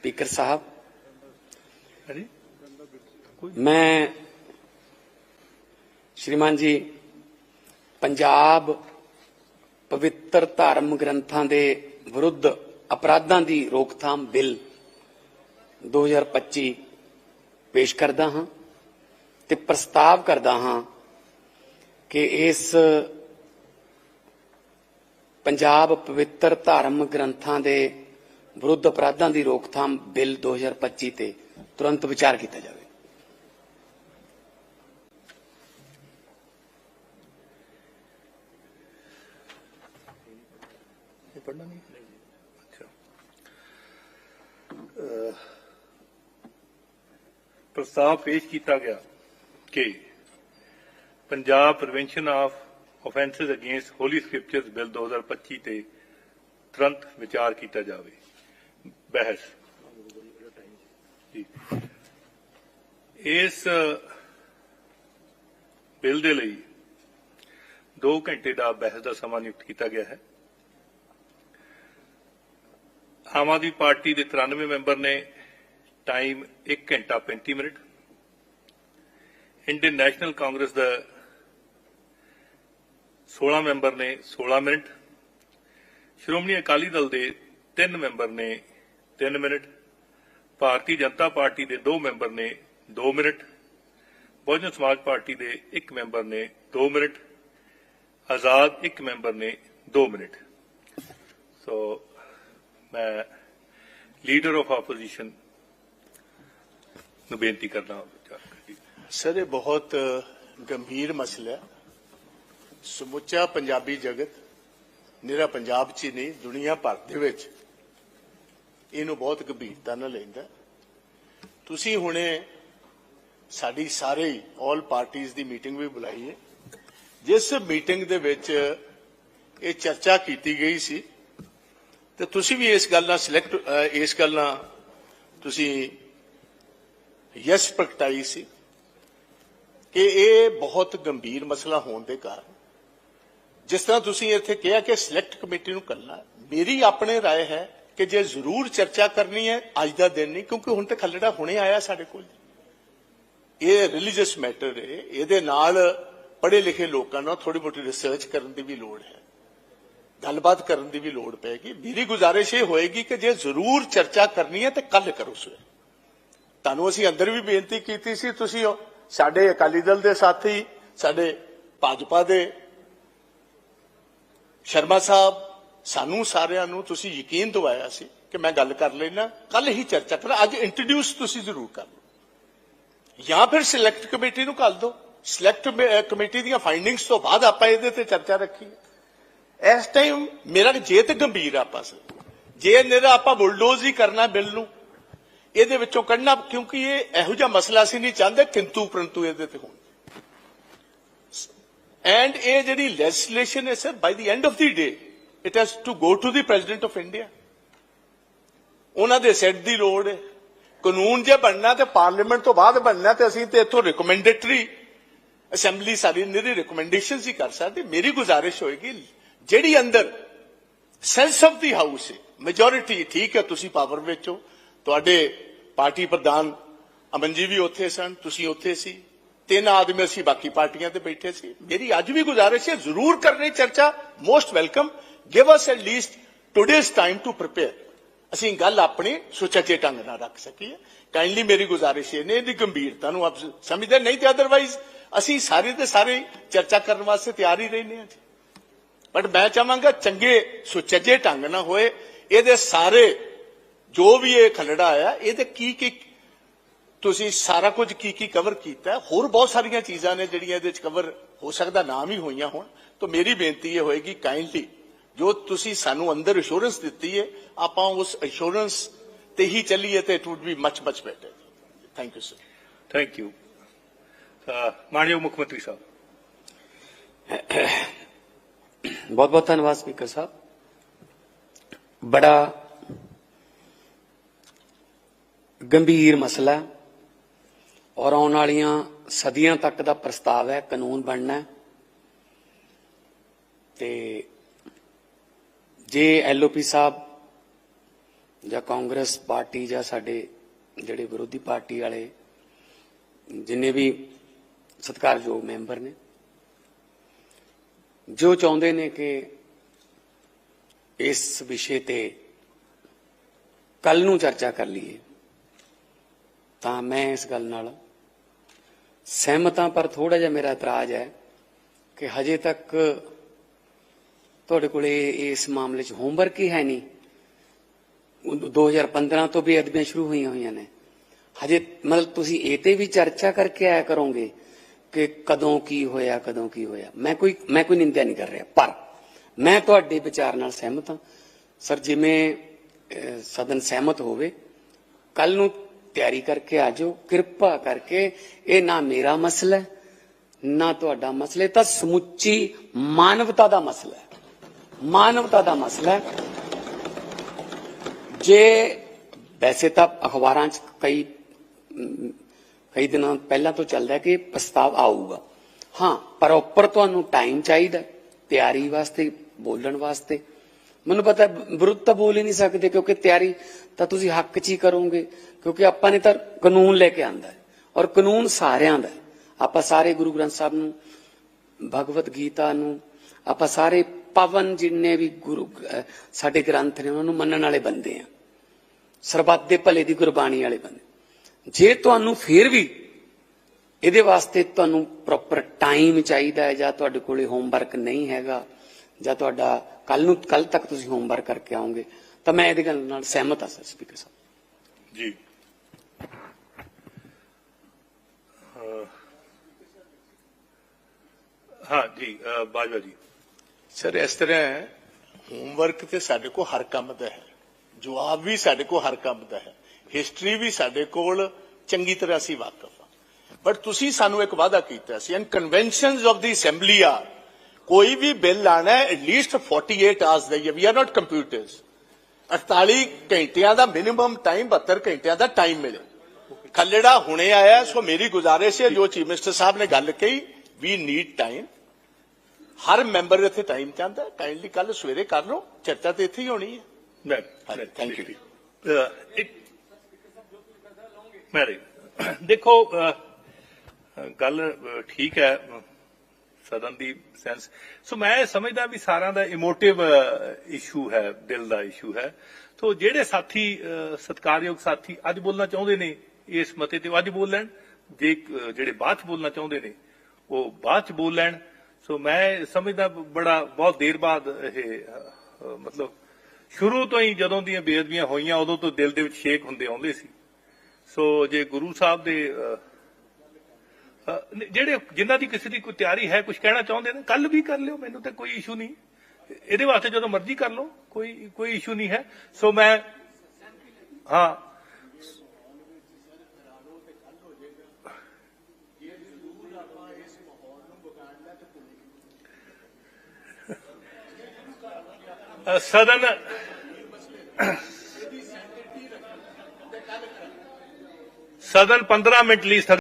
Speaker ਸਾਹਿਬ। ਮੈਂ ਸ਼੍ਰੀਮਾਨ ਜੀ ਪੰਜਾਬ ਪਵਿੱਤਰ ਧਾਰਮ ਗ੍ਰੰਥਾਂ ਦੇ ਵਿਰੁੱਧ ਅਪਰਾਧਾਂ ਦੀ ਰੋਕਥਾਮ ਬਿੱਲ 2025 ਪੇਸ਼ ਕਰਦਾ ਹਾਂ ਤੇ ਪ੍ਰਸਤਾਵ ਕਰਦਾ ਹਾਂ ਕਿ ਇਸ ਪੰਜਾਬ ਪਵਿੱਤਰ ਧਾਰਮ ਗ੍ਰੰਥਾਂ ਦੇ ਵਿਰੁੱਧ ਅਪਰਾਧਾਂ ਦੀ ਰੋਕਥਾਮ ਬਿੱਲ 2025 ਤੇ ਤੁਰੰਤ ਵਿਚਾਰ ਕੀਤਾ ਜਾਵੇ। ਇਹ ਪੜਨਾ ਨਹੀਂ? ਅੱਛਾ। ਅਹ, ਪ੍ਰਸਤਾਵ ਪੇਸ਼ ਕੀਤਾ ਗਿਆ ਕਿ Punjab prevention of offences against holy scriptures bill 2025 ਤੇ ਤੁਰੰਤ ਵਿਚਾਰ ਕੀਤਾ ਜਾਵੇ। ਬਹਿਸ। ਇਸ ਬਿੱਲ ਦੇ ਲਈ 2 ਘੰਟੇ ਦਾ ਬਹਿਸ ਦਾ ਸਮਾਂ ਨਿਯੁਕਤ ਕੀਤਾ ਗਿਆ ਹੈ। ਆਮ ਆਦਮੀ ਪਾਰਟੀ ਦੇ 93 ਮੈਂਬਰ ਨੇ ਟਾਈਮ 1 ਘੰਟਾ 35 ਮਿੰਟ। ਇੰਡੀਅਨ ਨੈਸ਼ਨਲ ਕਾਂਗਰਸ ਦਾ 16 ਮੈਂਬਰ ਨੇ 16 ਮਿੰਟ। ਸ਼੍ਰੋਮਣੀ ਅਕਾਲੀ ਦਲ ਦੇ ਤਿੰਨ ਮੈਂਬਰ ਨੇ 3 ਮਿੰਟ। ਭਾਰਤੀ ਜਨਤਾ ਪਾਰਟੀ ਦੇ 2 ਮੈਂਬਰ ਨੇ 2 ਮਿੰਟ। ਬਹੁਜਨ ਸਮਾਜ ਪਾਰਟੀ ਦੇ 1 ਮੈਂਬਰ ਨੇ 2 ਮਿੰਟ। ਆਜ਼ਾਦ 1 ਮੈਂਬਰ ਨੇ 2 ਮਿੰਟ। ਸੋ ਮੈਂ ਲੀਡਰ ਆਫ ਆਪੋਜੀਸ਼ਨ ਨੂੰ ਬੇਨਤੀ ਕਰਦਾ ਸਰ ਇਹ ਬਹੁਤ ਗੰਭੀਰ ਮਸਲਾ ਹੈ। ਸਮੁੱਚਾ ਪੰਜਾਬੀ ਜਗਤ ਨਿਰਾ ਪੰਜਾਬ 'ਚ ਹੀ ਨਹੀਂ, ਦੁਨੀਆ ਭਰ ਦੇ ਵਿੱਚ ਇਹਨੂੰ ਬਹੁਤ ਗੰਭੀਰਤਾ ਨਾਲ ਲੈਂਦਾ ਤੁਸੀਂ ਹੁਣੇ ਸਾਡੀ ਸਾਰੇ ਆਲ ਪਾਰਟੀਆਂ ਦੀ ਮੀਟਿੰਗ ਵੀ ਬੁਲਾਈ ਹੈ ਜਿਸ ਮੀਟਿੰਗ ਦੇ ਵਿੱਚ ਇਹ ਚਰਚਾ ਕੀਤੀ ਗਈ ਸੀ ਤੇ ਤੁਸੀਂ ਵੀ ਇਸ ਗੱਲ ਨਾਲ ਸਿਲੈਕਟ ਇਸ ਗੱਲ ਨਾਲ ਤੁਸੀਂ ਯਸ ਪ੍ਰਗਟਾਈ ਸੀ ਕਿ ਇਹ ਬਹੁਤ ਗੰਭੀਰ ਮਸਲਾ ਹੋਣ ਦੇ ਕਾਰਨ ਜਿਸ ਤਰ੍ਹਾਂ ਤੁਸੀਂ ਇੱਥੇ ਕਿਹਾ ਕਿ ਸਿਲੈਕਟ ਕਮੇਟੀ ਨੂੰ ਕਰਨਾ ਮੇਰੀ ਆਪਣੇ رائے ਹੈ ਕਿ ਜੇ ਜ਼ਰੂਰ ਚਰਚਾ ਕਰਨੀ ਹੈ, ਅੱਜ ਦਾ ਦਿਨ ਨਹੀਂ, ਕਿਉਂਕਿ ਹੁਣ ਤੇ ਖੱਲੜਾ ਹੁਣੇ ਆਇਆ ਸਾਡੇ ਕੋਲ। ਇਹ ਰਿਲੀਜੀਅਸ ਮੈਟਰ ਹੈ। ਇਹਦੇ ਨਾਲ ਪੜ੍ਹੇ ਲਿਖੇ ਲੋਕਾਂ ਨਾਲ ਥੋੜੀ ਮੋਟੀ ਰਿਸਰਚ ਕਰਨ ਦੀ ਵੀ ਲੋੜ ਹੈ। ਗੱਲਬਾਤ ਕਰਨ ਦੀ ਵੀ ਲੋੜ ਪਏਗੀ। ਮੇਰੀ ਗੁਜ਼ਾਰਿਸ਼ ਇਹ ਹੋਏਗੀ ਕਿ ਜੇ ਜ਼ਰੂਰ ਚਰਚਾ ਕਰਨੀ ਹੈ, ਤੇ ਕੱਲ ਕਰੋ ਸਵੇਰ। ਤੁਹਾਨੂੰ ਅਸੀਂ ਅੰਦਰ ਵੀ ਬੇਨਤੀ ਕੀਤੀ ਸੀ, ਤੁਸੀਂ ਸਾਡੇ ਅਕਾਲੀ ਦਲ ਦੇ ਸਾਥੀ, ਸਾਡੇ ਭਾਜਪਾ ਦੇ ਸ਼ਰਮਾ ਸਾਹਿਬ ਸਾਨੂੰ ਸਾਰਿਆਂ ਨੂੰ ਤੁਸੀਂ ਯਕੀਨ ਦਿਵਾਇਆ ਸੀ ਕਿ ਮੈਂ ਗੱਲ ਕਰ ਲੈਣਾ ਕੱਲ ਹੀ ਚਰਚਾ ਕਰਾਂ। ਅੱਜ ਇੰਟਰੋਡਿਊਸ ਤੁਸੀਂ ਜ਼ਰੂਰ ਕਰ ਲਓ। ਜਾਂ ਫਿਰ ਸਿਲੈਕਟ ਕਮੇਟੀ ਨੂੰ ਕੱਲ ਦਿਓ। ਸਿਲੈਕਟ ਕਮੇਟੀ ਦੀਆਂ ਫਾਈਂਡਿੰਗਸ ਤੋਂ ਬਾਅਦ ਆਪਾਂ ਇਹਦੇ ਤੇ ਚਰਚਾ ਰੱਖੀਏ ਇਸ ਟਾਈਮ ਮੇਰਾ ਜੇ ਤੇ ਗੰਭੀਰ ਆਪਾਂ ਸਰ ਜੇ ਨਿਰਾ ਆਪਾਂ ਬੁਲਡੋਜ਼ ਹੀ ਕਰਨਾ ਬਿੱਲ ਨੂੰ, ਇਹਦੇ ਵਿੱਚੋਂ ਕੱਢਣਾ, ਕਿਉਂਕਿ ਇਹ ਇਹੋ ਜਿਹਾ ਮਸਲਾ ਸੀ ਨਹੀਂ ਚਾਹੁੰਦੇ, ਕਿੰਤੂ ਪਰੰਤੂ ਇਹਦੇ ਤੇ ਹੋਣ। ਐਂਡ ਇਹ ਜਿਹੜੀ ਲੈਜਿਸਲੇਸ਼ਨ ਹੈ sir by the end of the day it has to go to the president of India ਉਹਨਾਂ ਦੇ ਸੈੱਟ ਦੀ ਲੋੜ ਹੈ। ਕਾਨੂੰਨ ਜੇ ਬਣਨਾ ਤੇ ਪਾਰਲੀਮੈਂਟ ਤੋਂ ਬਾਅਦ ਬਣਨਾ ਤੇ ਅਸੀਂ ਤੇ ਇੱਥੋਂ ਰਿਕਮੈਂਡੇਟਰੀ ਅਸੈਂਬਲੀ ਸਾਡੀ ਨਿਰੀ ਰਿਕਮੈਂਡੇਸ਼ਨਸ ਹੀ ਕਰ ਸਕਦੀ। ਮੇਰੀ ਗੁਜ਼ਾਰਿਸ਼ ਹੋਏਗੀ, ਜਿਹੜੀ ਅੰਦਰ ਸੈਂਸ ਆਫ ਦੀ ਹਾਊਸ ਹੈ ਮੈਜੋਰਿਟੀ ਠੀਕ ਹੈ, ਤੁਸੀਂ ਪਾਵਰ ਵਿੱਚ ਹੋ। ਤੁਹਾਡੇ ਪਾਰਟੀ ਪ੍ਰਧਾਨ ਅਮਨ ਜੀ ਵੀ ਉੱਥੇ ਸਨ, ਤੁਸੀਂ ਉੱਥੇ ਸੀ। ਤਿੰਨ ਆਦਮੀ ਅਸੀਂ ਬਾਕੀ ਪਾਰਟੀਆਂ ਤੇ ਬੈਠੇ ਸੀ। ਮੇਰੀ ਅੱਜ ਵੀ ਗੁਜ਼ਾਰਿਸ਼ ਹੈ, ਜ਼ਰੂਰ ਕਰਨੀ, ਚਰਚਾ most welcome give us at least today's time to prepare ਅਸੀਂ ਗੱਲ ਆਪਣੀ ਸੁਚੱਜੇ ਢੰਗ ਨਾਲ ਰੱਖ ਸਕੀਏ। ਕਾਈਂਡਲੀ ਮੇਰੀ ਗੁਜ਼ਾਰਿਸ਼ ਇਹ ਨੇ, ਇਹਦੀ ਗੰਭੀਰਤਾ ਨੂੰ ਆਪ ਸਮਝਦੇ ਨਹੀਂ ਤੇ ਅਦਰਵਾਈਜ਼ ਅਸੀਂ ਸਾਰੇ ਦੇ ਸਾਰੇ ਚਰਚਾ ਕਰਨ ਵਾਸਤੇ ਤਿਆਰ ਹੀ ਰਹਿੰਦੇ ਹਾਂ ਜੀ। ਬਟ ਮੈਂ ਚਾਹਾਂਗਾ ਚੰਗੇ ਸੁਚੱਜੇ ਢੰਗ ਨਾਲ ਹੋਏ। ਇਹਦੇ ਸਾਰੇ ਜੋ ਵੀ ਇਹ ਖਲੜਾ ਆਇਆ, ਇਹਦੇ ਕੀ ਕੀ ਤੁਸੀਂ ਸਾਰਾ ਕੁਝ ਕੀ ਕੀ ਕਵਰ ਕੀਤਾ। ਹੋਰ ਬਹੁਤ ਸਾਰੀਆਂ ਚੀਜ਼ਾਂ ਨੇ ਜਿਹੜੀਆਂ ਇਹਦੇ ਵਿੱਚ ਕਵਰ ਹੋ ਸਕਦਾ, ਨਾਮ ਹੀ ਹੋਈਆਂ ਹੋਣ। ਤਾਂ ਮੇਰੀ ਬੇਨਤੀ ਇਹ ਹੋਏਗੀ ਕਾਈਂਡਲੀ ਜੋ ਤੁਸੀਂ ਸਾਨੂੰ ਅੰਦਰ ਅਸ਼ੋਰੈਂਸ ਦਿੱਤੀ ਹੈ ਆਪਾਂ ਉਸ ਅਸ਼ੋਰੈਂਸ ਤੇ ਹੀ ਚੱਲੀਏ ਤੇ it would be much much better thank you sir thank you ਮਾਨਯੋਗ ਮੁੱਖ ਮੰਤਰੀ ਸਾਹਿਬ। ਬਹੁਤ ਬਹੁਤ ਧੰਨਵਾਦ ਸਪੀਕਰ ਸਾਹਿਬ। ਬੜਾ ਗੰਭੀਰ ਮਸਲਾ ਔਰ ਆਉਣ ਵਾਲੀਆਂ ਸਦੀਆਂ ਤੱਕ ਦਾ ਪ੍ਰਸਤਾਵ ਹੈ ਕਾਨੂੰਨ ਬਣਨਾ ਤੇ ਜੇ ਐਲਓਪੀ ਸਾਹਿਬ ਜਾਂ ਕਾਂਗਰਸ ਪਾਰਟੀ ਜਾਂ ਸਾਡੇ ਜਿਹੜੇ ਵਿਰੋਧੀ ਪਾਰਟੀ ਵਾਲੇ ਜਿੰਨੇ ਵੀ ਸਤਿਕਾਰਯੋਗ ਮੈਂਬਰ ਨੇ, ਜੋ ਚਾਹੁੰਦੇ ਨੇ ਕਿ ਇਸ ਵਿਸ਼ੇ ਤੇ ਕੱਲ ਨੂੰ ਚਰਚਾ ਕਰ ਲਈਏ, ਤਾਂ ਮੈਂ ਇਸ ਗੱਲ ਨਾਲ ਸਹਿਮਤ ਹਾਂ, ਪਰ ਥੋੜਾ ਜਿਹਾ ਮੇਰਾ ਇਤਰਾਜ਼ ਹੈ ਕਿ ਹਜੇ ਤੱਕ ਤੁਹਾਡੇ ਕੋਲੇ ਇਸ ਮਾਮਲੇ 'ਚ ਹੋਮਵਰਕ ਹੀ ਹੈ ਨਹੀਂ। ਉਹ 2015 ਤੋਂ ਵੀ ਅਦਬੀਆਂ ਸ਼ੁਰੂ ਹੋਈਆਂ ਹੋਈਆਂ ਨੇ। ਹਜੇ ਮਤਲਬ ਤੁਸੀਂ ਇਹ ਤੇ ਵੀ ਚਰਚਾ ਕਰਕੇ ਆਇਆ ਕਰੋਗੇ ਕਿ ਕਦੋਂ ਕੀ ਹੋਇਆ, ਕਦੋਂ ਕੀ ਹੋਇਆ। ਮੈਂ ਕੋਈ ਮੈਂ ਕੋਈ ਨਿੰਦਿਆ ਨਹੀਂ ਕਰ ਰਿਹਾ, ਪਰ ਮੈਂ ਤੁਹਾਡੇ ਵਿਚਾਰ ਨਾਲ ਸਹਿਮਤ ਹਾਂ। ਸਰ ਜਿਵੇਂ ਸਦਨ ਸਹਿਮਤ ਹੋਵੇ ਕੱਲ ਨੂੰ ਤਿਆਰੀ ਕਰਕੇ ਆ ਜਾਓ, ਕਿਰਪਾ ਕਰਕੇ ਇਹ ਨਾ ਮੇਰਾ ਮਸਲਾ ਨਾ ਤੁਹਾਡਾ ਮਸਲਾ ਤਾਂ ਸਮੁੱਚੀ ਮਾਨਵਤਾ ਦਾ ਮਸਲਾ ਹੈ। ਮਾਨਵਤਾ ਦਾ ਮਸਲਾ ਹੈ। ਜੇ ਵੈਸੇ ਤਾਂ ਅਖਬਾਰਾਂ 'ਚ ਕਈ ਕਈ ਦਿਨਾਂ ਪਹਿਲਾਂ ਤੋਂ ਚੱਲਦਾ ਕਿ ਪ੍ਰਸਤਾਵ ਆਊਗਾ। ਹਾਂ ਪ੍ਰੋਪਰ ਤੁਹਾਨੂੰ ਟਾਈਮ ਚਾਹੀਦਾ ਤਿਆਰੀ ਵਾਸਤੇ, ਬੋਲਣ ਵਾਸਤੇ। ਮੈਨੂੰ ਪਤਾ ਵਿਰੁੱਧ ਤਾਂ ਬੋਲ ਹੀ ਨਹੀਂ ਸਕਦੇ, ਕਿਉਂਕਿ ਤਿਆਰੀ ਤਾਂ ਤੁਸੀਂ ਹੱਕ 'ਚ ਹੀ ਕਰੋਗੇ, ਕਿਉਂਕਿ ਆਪਾਂ ਨੇ ਤਾਂ ਕਾਨੂੰਨ ਲੈ ਕੇ ਆਂਦਾ ਔਰ ਕਾਨੂੰਨ ਸਾਰਿਆਂ ਦਾ ਆਪਾਂ ਸਾਰੇ ਗੁਰੂ ਗ੍ਰੰਥ ਸਾਹਿਬ ਨੂੰ ਭਗਵਤ ਗੀਤਾ ਨੂੰ, ਆਪਾਂ ਸਾਰੇ ਪਵਨ ਜਿੰਨੇ ਵੀ ਗੁਰੂ ਸਾਡੇ ਗ੍ਰੰਥ ਨੇ, ਉਹਨਾਂ ਨੂੰ ਮੰਨਣ ਵਾਲੇ ਬੰਦੇ ਆ। ਸਰਬੱਤ ਦੇ ਭਲੇ ਦੀ ਗੁਰਬਾਣੀ ਵਾਲੇ ਬੰਦੇ। ਜੇ ਤੁਹਾਨੂੰ ਫੇਰ ਵੀ ਇਹਦੇ ਵਾਸਤੇ ਤੁਹਾਨੂੰ ਪ੍ਰੋਪਰ ਟਾਈਮ ਚਾਹੀਦਾ ਹੈ, ਜਾਂ ਤੁਹਾਡੇ ਕੋਲੇ ਹੋਮਵਰਕ ਨਹੀਂ ਹੈਗਾ, ਜਾਂ ਤੁਹਾਡਾ ਕੱਲ ਨੂੰ ਕੱਲ ਤੱਕ ਤੁਸੀਂ ਹੋਮਵਰਕ ਕਰਕੇ ਆਓਗੇ, ਤਾਂ ਮੈਂ ਇਹਦੇ ਗੱਲ ਨਾਲ ਸਹਿਮਤ ਹਾਂ, ਸਰ ਸਪੀਕਰ ਸਾਹਿਬ। ਜੀ। ਹਾਂ ਜੀ ਬਾਜਵਾ ਜੀ। ਸਰ, ਇਸ ਤਰ੍ਹਾਂ ਹੋਮਵਰਕ ਤੇ ਸਾਡੇ ਕੋਲ ਹਰ ਕੰਮ ਦਾ ਹੈ, ਜਵਾਬ ਵੀ ਸਾਡੇ ਕੋਲ ਹਰ ਕੰਮ ਦਾ ਹੈ ਹਿਸਟਰੀ ਵੀ ਸਾਡੇ ਕੋਲ ਚੰਗੀ ਤਰ੍ਹਾਂ ਅਸੀਂ ਵਾਕਫ ਹਾਂ। ਬਟ ਤੁਸੀਂ ਸਾਨੂੰ ਇੱਕ ਵਾਅਦਾ ਕੀਤਾ ਸੀ and conventions of the assembly ਆ ਕੋਈ ਵੀ ਬਿੱਲ ਆਣਾ ਹੈ ਐਟਲੀਸਟ 48 ਆਵਰਸ ਦਾ ਵੀ ਆਰ ਨਾਟ ਕੰਪਿਊਟਰਸ 48 ਘੰਟਿਆਂ ਦਾ ਮਿਨੀਮਮ ਟਾਈਮ 72 ਘੰਟਿਆਂ ਦਾ ਟਾਈਮ ਮਿਲੇ। ਖੱਲੜਾ ਹੁਣੇ ਆਇਆ, ਸੋ ਮੇਰੀ ਗੁਜ਼ਾਰਿਸ਼ ਹੈ, ਜੋ ਚੀਫ ਮਿਨਿਸਟਰ ਸਾਹਿਬ ਨੇ ਗੱਲ ਕਹੀ ਵੀ ਨੀਡ ਟਾਈਮ ਹਰ ਮੈਂਬਰ ਇੱਥੇ ਟਾਈਮ ਚਾਹੁੰਦਾ ਕਾਈਂਡਲੀ ਕੱਲ ਸਵੇਰੇ ਕਰ ਲਓ ਚਰਚਾ ਤੇ ਇੱਥੇ ਹੀ ਹੋਣੀ ਹੈ। ਮੈਂ you. ਅਹ, ਇੱਕ ਮੈਂ ਦੇਖੋ ਗੱਲ ਠੀਕ ਹੈ ਸਦਨ ਦੀ ਸੈਂਸ ਸੋ ਮੈਂ ਸਮਝਦਾ ਵੀ ਸਾਰਿਆਂ ਦਾ ਇਮੋਟਿਵ ਇਸ਼ੂ ਹੈ ਦਿਲ ਦਾ ਇਸ਼ੂ ਹੈ। ਸੋ ਜਿਹੜੇ ਸਾਥੀ ਸਤਿਕਾਰਯੋਗ ਸਾਥੀ ਅੱਜ ਬੋਲਣਾ ਚਾਹੁੰਦੇ ਨੇ ਇਸ ਮਤੇ ਤੇ ਅੱਜ ਬੋਲ ਲੈਣ। ਜੇ ਜਿਹੜੇ ਬਾਅਦ ਬੋਲਣਾ ਚਾਹੁੰਦੇ ਨੇ ਉਹ ਬਾਅਦ ਚ ਬੋਲ ਲੈਣ। ਸੋ ਮੈਂ ਸਮਝਦਾ ਬੜਾ, ਬਹੁਤ ਦੇਰ ਬਾਅਦ ਇਹ ਮਤਲਬ ਸ਼ੁਰੂ ਤੋਂ ਹੀ ਜਦੋਂ ਦੀਆਂ ਬੇਅਦਬੀਆਂ ਹੋਈਆਂ, ਉਦੋਂ ਤੋਂ ਦਿਲ ਦੇ ਵਿੱਚ ਸ਼ੇਕ ਹੁੰਦੇ ਆਉਂਦੇ ਸੀ। ਸੋ ਜੇ ਗੁਰੂ ਸਾਹਿਬ ਦੇ ਜਿਹੜੇ ਜਿਨ੍ਹਾਂ ਦੀ ਕਿਸੇ ਦੀ ਕੋਈ ਤਿਆਰੀ ਹੈ ਕੁਝ ਕਹਿਣਾ ਚਾਹੁੰਦੇ ਨੇ ਕੱਲ ਵੀ ਕਰ ਲਿਓ, ਮੈਨੂੰ ਤਾਂ ਕੋਈ ਇਸ਼ੂ ਨਹੀਂ। ਇਹਦੇ ਵਾਸਤੇ ਜਦੋਂ ਮਰਜ਼ੀ ਕਰ ਲਓ, ਕੋਈ ਕੋਈ ਇਸ਼ੂ ਨਹੀਂ ਹੈ। ਸੋ ਮੈਂ, ਹਾਂ। ਅਹ, ਸਦਨ ਸਦਨ 15 ਮਿੰਟ ਲਈ ਸਥ-